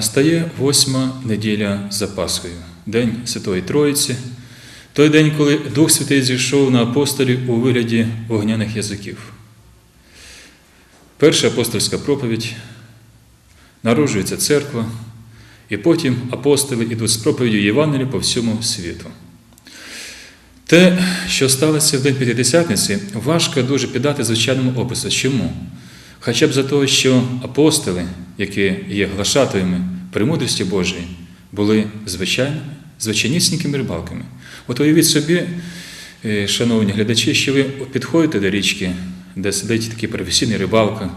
Настає восьма неділя за Пасхою, День Святої Троїці, той день, коли Дух Святий зійшов на апостолів у вигляді вогняних язиків. Перша апостольська проповідь, народжується церква, і потім апостоли йдуть з проповіддю Євангелія по всьому світу. Те, що сталося в День П'ятидесятниці, важко дуже піддати звичайному опису. Чому? Хоча б за те, що апостоли, які є глашатаями премудрості Божої, були звичайними, звичайнісінькими рибалками. От уявіть собі, е, шановні глядачі, що ви підходите до річки, де сидить такий професійний рибалка,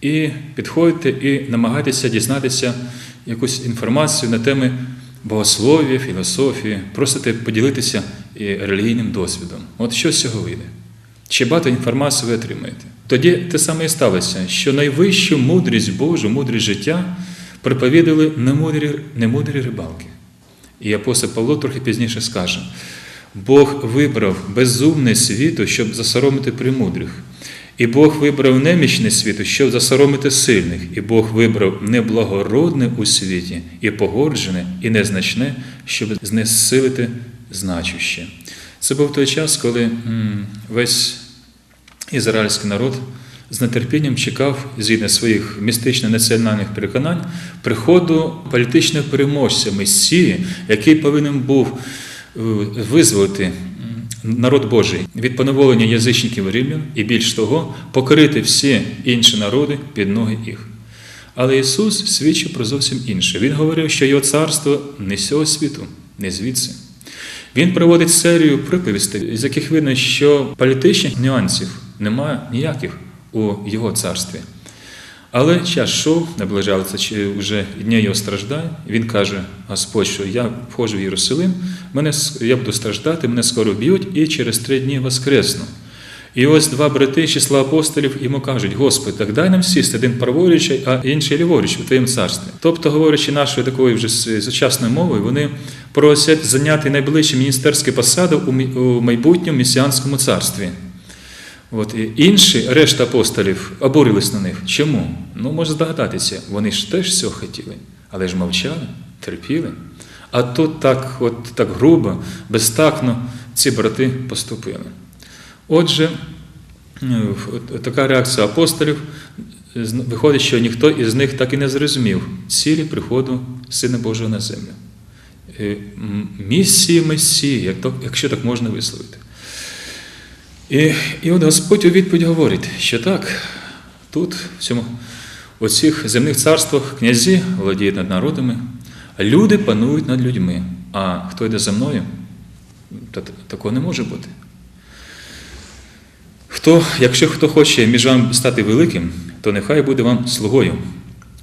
і підходите і намагаєтеся дізнатися якусь інформацію на теми богослов'я, філософії, просите поділитися релігійним досвідом. От що з цього вийде? Чи багато інформації ви отримаєте? Тоді те саме і сталося, що найвищу мудрість Божу, мудрість життя проповідали немудрі, немудрі рибалки. І апостол Павло трохи пізніше скаже: Бог вибрав безумне світу, щоб засоромити премудрих. І Бог вибрав немічне світу, щоб засоромити сильних, і Бог вибрав неблагородне у світі, і погоджене, і незначне, щоб знесилити значуще. Це був той час, коли весь ізраїльський народ з нетерпінням чекав, згідно своїх містично-національних переконань, приходу політичного переможця Месії, який повинен був е, визволити народ Божий від поневолення язичників римлян і більш того, покорити всі інші народи під ноги їх. Але Ісус свідчив про зовсім інше. Він говорив, що Його царство не з цього світу, не звідси. Він проводить серію приповістей, з яких видно, що політичних нюансів немає ніяких у його царстві. Але час шов, наближалися чи вже дня його страждань. Він каже: Господь, що я входжу в Єрусалим, мене, я буду страждати, мене скоро б'ють, і через три дні воскресну. І ось два брати числа апостолів йому кажуть: Господи, так дай нам сісти один праворуч, а інший ліворуч у Твоєму царстві. Тобто, говорячи нашою такою вже сучасною мовою, вони просять зайняти найближчі міністерські посади у майбутньому месіанському царстві. От, і інші, решта апостолів, обурились на них. Чому? Ну, може здогадатися, вони ж теж цього хотіли, але ж мовчали, терпіли. А тут так, от, так грубо, безтакно ці брати поступили. Отже, така реакція апостолів виходить, що ніхто із них так і не зрозумів цілі приходу Сина Божого на землю. Місії Месії, якщо так можна висловити. І і от Господь у відповідь говорить, що так, тут, в цьому, у цих земних царствах князі володіють над народами, люди панують над людьми. А хто йде за мною, такого не може бути. Хто, Якщо хто хоче між вами стати великим, то нехай буде вам слугою.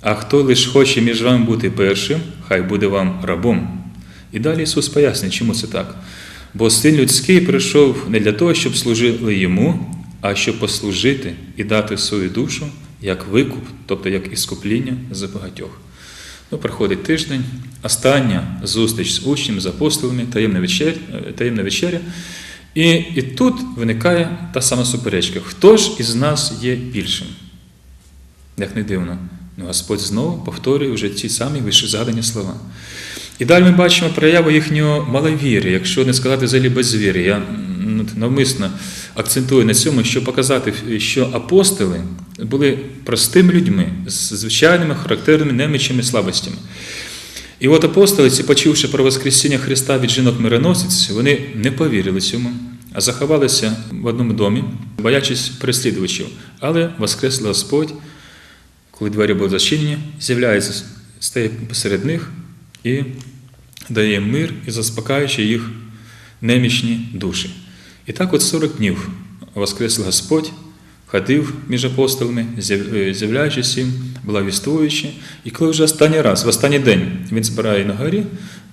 А хто лише хоче між вами бути першим, хай буде вам рабом. І далі Ісус пояснює, чому це так. Бо син людський прийшов не для того, щоб служили йому, а щоб послужити і дати свою душу як викуп, тобто як іскупління за багатьох. Ну, Проходить тиждень, остання зустріч з учнем, з апостолами, таємна вечеря, таємна вечеря. І, і тут виникає та сама суперечка. Хто ж із нас є більшим? Як не дивно, ну, Господь знову повторює вже ці самі вище згадані слова. І далі ми бачимо прояву їхнього маловір'я, якщо не сказати взагалі безвір'я. Я ну, навмисно акцентую на цьому, щоб показати, що апостоли були простими людьми з звичайними характерними немічими слабостями. І от апостоли, ці, почувши про Воскресіння Христа від жінок мироносиць, вони не повірили цьому, а заховалися в одному домі, боячись переслідувачів. Але Воскреслий Господь, коли двері були зачинені, з'являється, стає посеред них і дає мир і заспокаючи їх немічні душі. І так от 40 днів Воскреслий Господь ходив між апостолами, з'являючись їм, благовістуючи. І коли вже останній раз, в останній день він збирає на горі,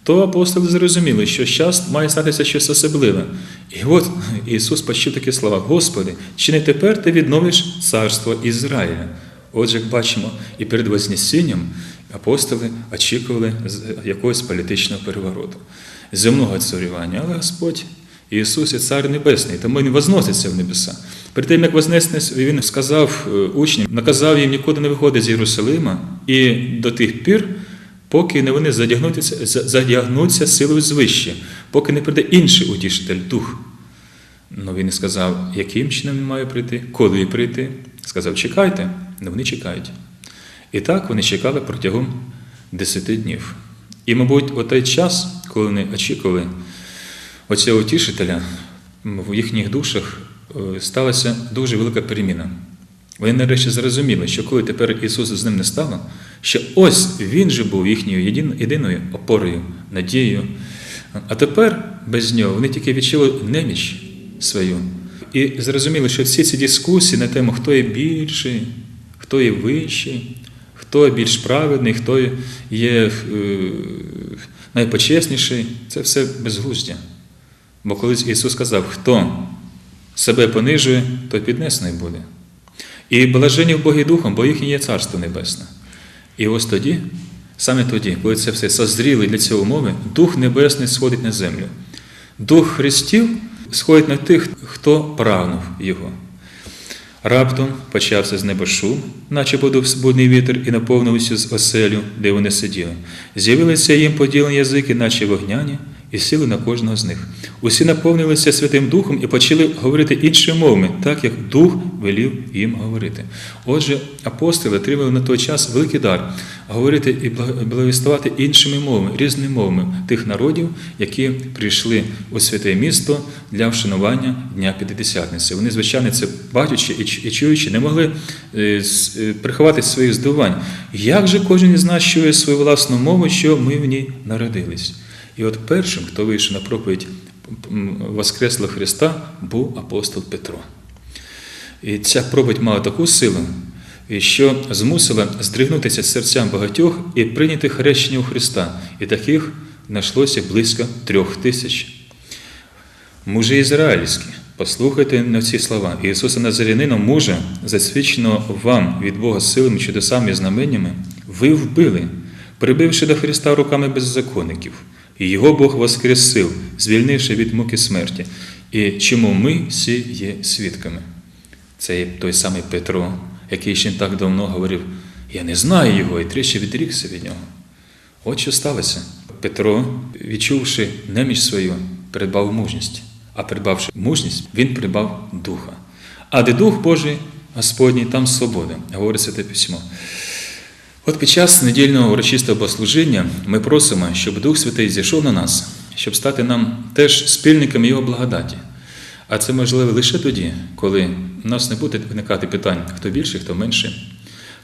то апостоли зрозуміли, що зараз має статися щось особливе. І от Ісус почув такі слова: Господи, чи не тепер ти відновиш царство Ізраїля? Отже, як бачимо, і перед Вознесінням апостоли очікували якогось політичного перевороту, земного царювання. Але Господь Ісус є Цар Небесний, тому Він возноситься в небеса. Перед тим, як вознесеться, Він сказав учням, наказав їм нікуди не виходити з Єрусалима, і до тих пір, поки не вони задягнуться, задягнуться силою звище, поки не прийде інший утішитель, дух. Ну він сказав, яким чином він має прийти, коли прийти. Сказав, чекайте, ну вони чекають. І так вони чекали протягом 10 днів. І, мабуть, у той час, коли вони очікували оцього утішителя, в їхніх душах е, сталася дуже велика переміна. Вони нарешті зрозуміли, що коли тепер Ісуса з ним не стало, що ось Він же був їхньою єдиною опорою, надією. А тепер без нього вони тільки відчули неміч свою. І зрозуміли, що всі ці дискусії на тему, хто є більший, хто є вищий, хто більш праведний, хто є е, найпочесніший, це все безглуздя. Бо колись Ісус сказав, хто себе понижує, той піднесений буде. І блажені в Богі Духом, бо їхнє є Царство Небесне. І ось тоді, саме тоді, коли це все созріли для цього умови, Дух Небесний сходить на землю. Дух Христів сходить на тих, хто прагнув Його. Раптом почався з неба шум, наче подув будний вітер, і наповнився з оселю, де вони сиділи. З'явилися їм поділені язики, наче вогняні, і сіли на кожного з них. Усі наповнилися Святим Духом і почали говорити іншими мовами, так як Дух велів їм говорити. Отже, апостоли отримали на той час великий дар говорити і благо- благовістувати іншими мовами, різними мовами тих народів, які прийшли у святе місто для вшанування Дня П'ятидесятниці. Вони, звичайно, це бачачи і чуючи, не могли е, е, приховати своїх здивувань. Як же кожен із нас чує свою власну мову, що ми в ній народились? І от першим, хто вийшов на проповідь м, Воскреслого Христа, був апостол Петро. І ця проповідь мала таку силу, що змусила здригнутися серцям багатьох і прийняти хрещення у Христа. І таких знайшлося близько трьох тисяч. Мужі ізраїльські, послухайте на ці слова. Ісуса Назарянина, мужа, засвідченого вам від Бога силами, чудесами і знаменнями, ви вбили, прибивши до Христа руками беззаконників, і його Бог воскресив, звільнивши від муки смерті. І чому ми всі є свідками? Це той самий Петро, який ще так давно говорив: Я не знаю його, і тричі відрікся від нього. От що сталося. Петро, відчувши неміч свою, придбав мужність. А придбавши мужність, він придбав духа. А де дух Божий Господній, там свобода, говорить Святе Письмо. От під час недільного урочистого богослужіння ми просимо, щоб Дух Святий зійшов на нас, щоб стати нам теж спільниками Його благодаті. А це можливо лише тоді, коли в нас не буде виникати питань, хто більше, хто менше.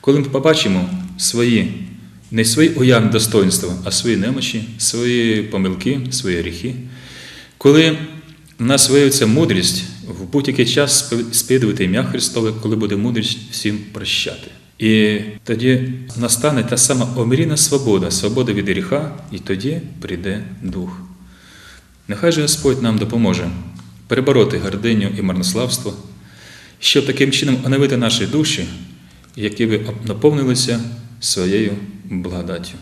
Коли ми побачимо свої, не свої уявні достоинства, а свої немочі, свої помилки, свої гріхи. Коли в нас виявиться мудрість в будь-який час сповідувати ім'я Христове, коли буде мудрість всім прощати. І тоді настане та сама омрійна свобода, свобода від гріха, і тоді прийде Дух. Нехай же Господь нам допоможе перебороти гординю і марнославство, щоб таким чином оновити наші душі, які ви наповнилися своєю благодаттю.